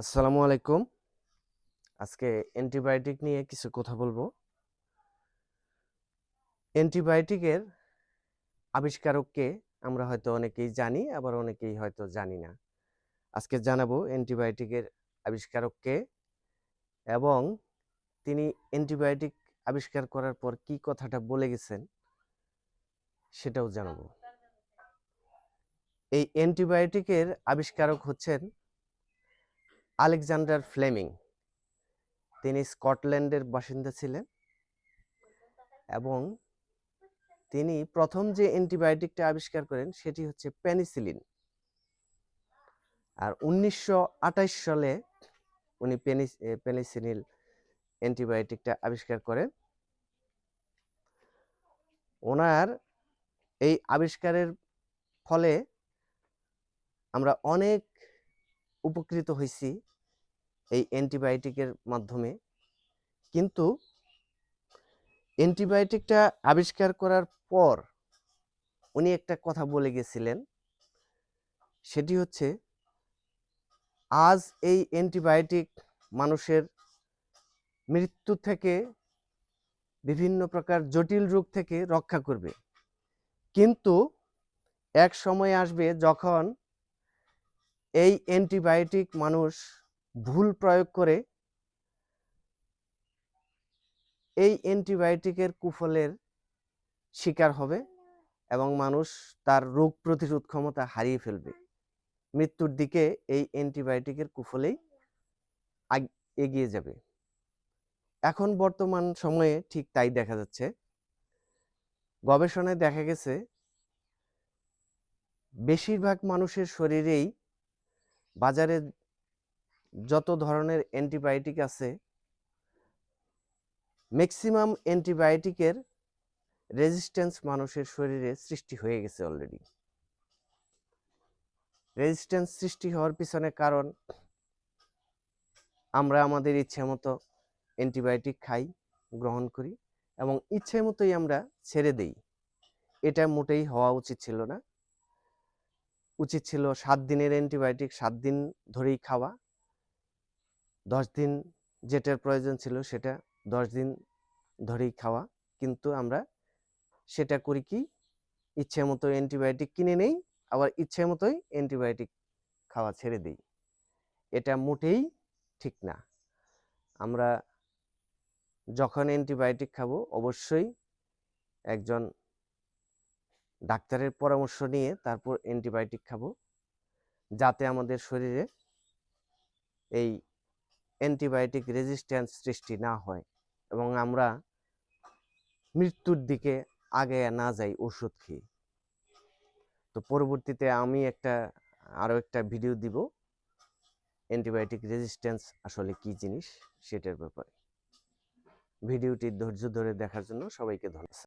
আসসালামু আলাইকুম। আজকে অ্যান্টিবায়োটিক নিয়ে কিছু কথা বলব। অ্যান্টিবায়োটিকের আবিষ্কারককে আমরা হয়তো অনেকেই জানি, আবার অনেকেই হয়তো জানি না। আজকে জানাব অ্যান্টিবায়োটিকের আবিষ্কারককে এবং তিনি অ্যান্টিবায়োটিক আবিষ্কার করার পর কি কথাটা বলে গেছেন সেটাও জানাব। এই অ্যান্টিবায়োটিকের আবিষ্কারক হচ্ছেন আলেকজান্ডার ফ্লেমিং। তিনি স্কটল্যান্ডের বাসিন্দা ছিলেন এবং তিনি প্রথম যে অ্যান্টিবায়োটিকটা আবিষ্কার করেন সেটি হচ্ছে পেনিসিলিন। আর উনিশশো আঠাশ সালে উনি পেনিস পেনিসিলিন অ্যান্টিবায়োটিকটা আবিষ্কার করেন। ওনার এই আবিষ্কারের ফলে আমরা অনেক উপকৃত হয়েছি এই অ্যান্টিবায়োটিকের মাধ্যমে। কিন্তু অ্যান্টিবায়োটিকটা আবিষ্কার করার পর উনি একটা কথা বলে গেছিলেন, সেটি হচ্ছে, আজ এই অ্যান্টিবায়োটিক মানুষের মৃত্যু থেকে বিভিন্ন প্রকার জটিল রোগ থেকে রক্ষা করবে। কিন্তু এক সময় আসবে যখন এই অ্যান্টিবায়োটিক মানুষ ভুল প্রয়োগ করে এই অ্যান্টিবায়োটিকের কুফলের শিকার হবে এবং মানুষ তার রোগ প্রতিরোধ ক্ষমতা হারিয়ে ফেলবে। মৃত্যুর দিকে এই অ্যান্টিবায়োটিকের কুফলেই এগিয়ে যাবে। এখন বর্তমান সময়ে ঠিক তাই দেখা যাচ্ছে। গবেষণায় দেখা গেছে, বেশিরভাগ মানুষের শরীরেই বাজারে যত ধরনের অ্যান্টিবায়োটিক আছে ম্যাক্সিমাম অ্যান্টিবায়োটিকের রেজিস্ট্যান্স মানুষের শরীরে সৃষ্টি হয়ে গেছে অলরেডি রেজিস্ট্যান্স সৃষ্টি হওয়ার পিছনে কারণ, আমরা আমাদের ইচ্ছে মতো অ্যান্টিবায়োটিক খাই, গ্রহণ করি এবং ইচ্ছে মতোই আমরা ছেড়ে দেই। এটা মোটেই হওয়া উচিত ছিল না। উচিত ছিল সাত দিনের অ্যান্টিবায়োটিক, সাত দিন ধরেই খাওয়া। দশ দিন যেটার প্রয়োজন ছিল সেটা দশ দিন ধরেই খাওয়া। কিন্তু আমরা সেটা করি কি, ইচ্ছে মতো অ্যান্টিবায়োটিক কিনে নেই, আবার ইচ্ছে মতোই অ্যান্টিবায়োটিক খাওয়া ছেড়ে দিই। এটা মোটেই ঠিক না। আমরা যখন অ্যান্টিবায়োটিক খাব, অবশ্যই একজন ডাক্তারের পরামর্শ নিয়ে তারপর অ্যান্টিবায়োটিক খাব, যাতে আমাদের শরীরে এই অ্যান্টিবায়োটিক রেজিস্ট্যান্স সৃষ্টি না হয় এবং আমরা মৃত্যুর দিকে আগে না যাই ওষুধ খেয়ে। তো পরবর্তীতে আমি একটা, আরও একটা ভিডিও দিব, অ্যান্টিবায়োটিক রেজিস্ট্যান্স আসলে কি জিনিস সেটার ব্যাপারে। ভিডিওটি ধৈর্য ধরে দেখার জন্য সবাইকে ধন্যবাদ।